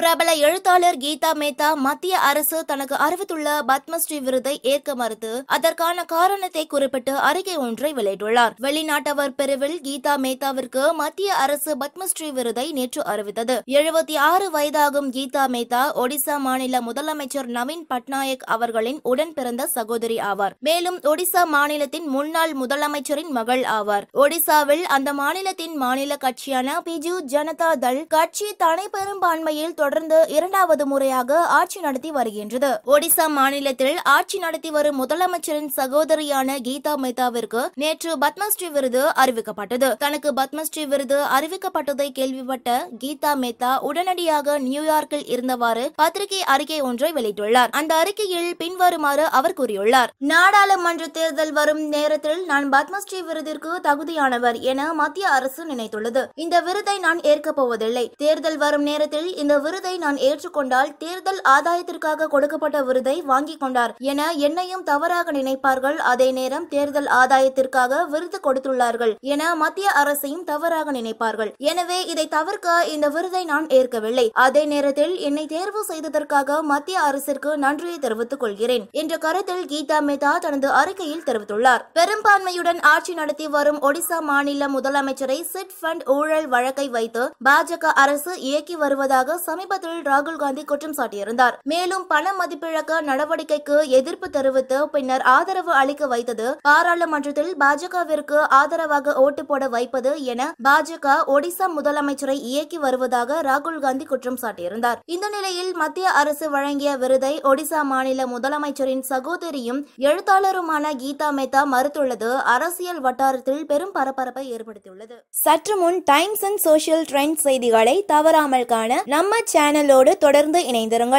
பிரபல எழுத்தாளர் கீதா மேத்தா மத்திய அரசு தனக்கு அறிவித்துள்ள பத்மஸ்ரீ விருதை ஏற்க மறுத்து அதற்கான காரணத்தை குறிப்பிட்டு அறிக்கை ஒன்றை வெளியிட்டுள்ளார். வெளிநாட்டவர் பிரிவில் கீதா மேத்தாவிற்கு மத்திய அரசு பத்மஸ்ரீ விருதை நேற்று அறிவித்தது. எழுபத்தி ஆறு வயதாகும் கீதா மேத்தா ஒடிசா மாநில முதலமைச்சர் நவீன் பட்நாயக் அவர்களின் உடன் பிறந்த சகோதரி ஆவார். மேலும் ஒடிசா மாநிலத்தின் முன்னாள் முதலமைச்சரின் மகள் ஆவார். ஒடிசாவில் அந்த மாநிலத்தின் மாநில கட்சியான பிஜு ஜனதா தள் கட்சி தனி பெரும்பான்மையில் தொடர்ந்து இரண்டாவது முறையாக ஆட்சி நடத்தி வருகின்றது. ஒடிசா மாநிலத்தில் ஆட்சி நடத்தி வரும் முதலமைச்சரின் சகோதரியான கீதா மேத்தாவிற்கு நேற்று பத்மஸ்ரீ விருது அறிவிக்கப்பட்டது. தனக்கு பத்மஸ்ரீ விருது அறிவிக்கப்பட்டதை கேள்விப்பட்ட கீதா மேத்தா உடனடியாக நியூயார்க்கில் இருந்தவாறு பத்திரிகை அறிக்கை ஒன்றை வெளியிட்டுள்ளார். அந்த அறிக்கையில் பின்வருமாறு அவர் கூறியுள்ளார். நாடாளுமன்ற தேர்தல் வரும் நேரத்தில் நான் பத்மஸ்ரீ விருதிற்கு தகுதியானவர் என மத்திய அரசு நினைத்துள்ளது. இந்த விருதை நான் ஏற்கப் போவதில்லை. தேர்தல் வரும் நேரத்தில் இந்த விருது நான் ஏற்றுக்கொண்டால் தேர்தல் ஆதாயத்திற்காக கொடுக்கப்பட்ட விருதை வாங்கிக் கொண்டார் என என்னையும் தவறாக நினைப்பார்கள். அதே நேரம் தேர்தல் ஆதாயத்திற்காக விருது கொடுத்துள்ளார்கள் என மத்திய அரசையும் தவறாக நினைப்பார்கள். எனவே இதை தவிர்க்க இந்த விருதை நான் ஏற்கவில்லை. அதே நேரத்தில் என்னை தேர்வு செய்ததற்காக மத்திய அரசிற்கு நன்றியை தெரிவித்துக் கொள்கிறேன் என்ற கருத்தில் கீதா மேத்தா தனது அறிக்கையில் தெரிவித்துள்ளார். பெரும்பான்மையுடன் ஆட்சி நடத்தி வரும் ஒடிசா மாநில முதலமைச்சரை சிட் ஃபண்ட் ஊழல் வழக்கை வைத்து பாஜக அரசு இயக்கி வருவதாக சமீப சமீபத்தில் ராகுல் காந்தி குற்றம் சாட்டியிருந்தார். மேலும் பண மதிப்பிழக்க நடவடிக்கைக்கு எதிர்ப்பு தெரிவித்து பின்னர் ஆதரவு அளிக்க வைத்தது பாராளுமன்றத்தில் பாஜகவிற்கு ஆதரவாக ஓட்டு போட வைப்பது என பாஜக ஒடிசா முதலமைச்சரை இயக்கி வருவதாக ராகுல் காந்தி குற்றம் சாட்டியிருந்தார். இந்த நிலையில் மத்திய அரசு வழங்கிய விருதை ஒடிசா மாநில முதலமைச்சரின் சகோதரியும் எழுத்தாளருமான கீதா மேத்தா மறுத்துள்ளது. அரசியல் வட்டாரத்தில் பெரும் பரபரப்பை ஏற்படுத்தியுள்ளது. சற்று முன் டைம்ஸ் அண்ட் சோசியல் ட்ரெண்ட் செய்திகளை தவறாமல் காண நம்ம சேனலோடு தொடர்ந்து இணைந்திருங்கள்.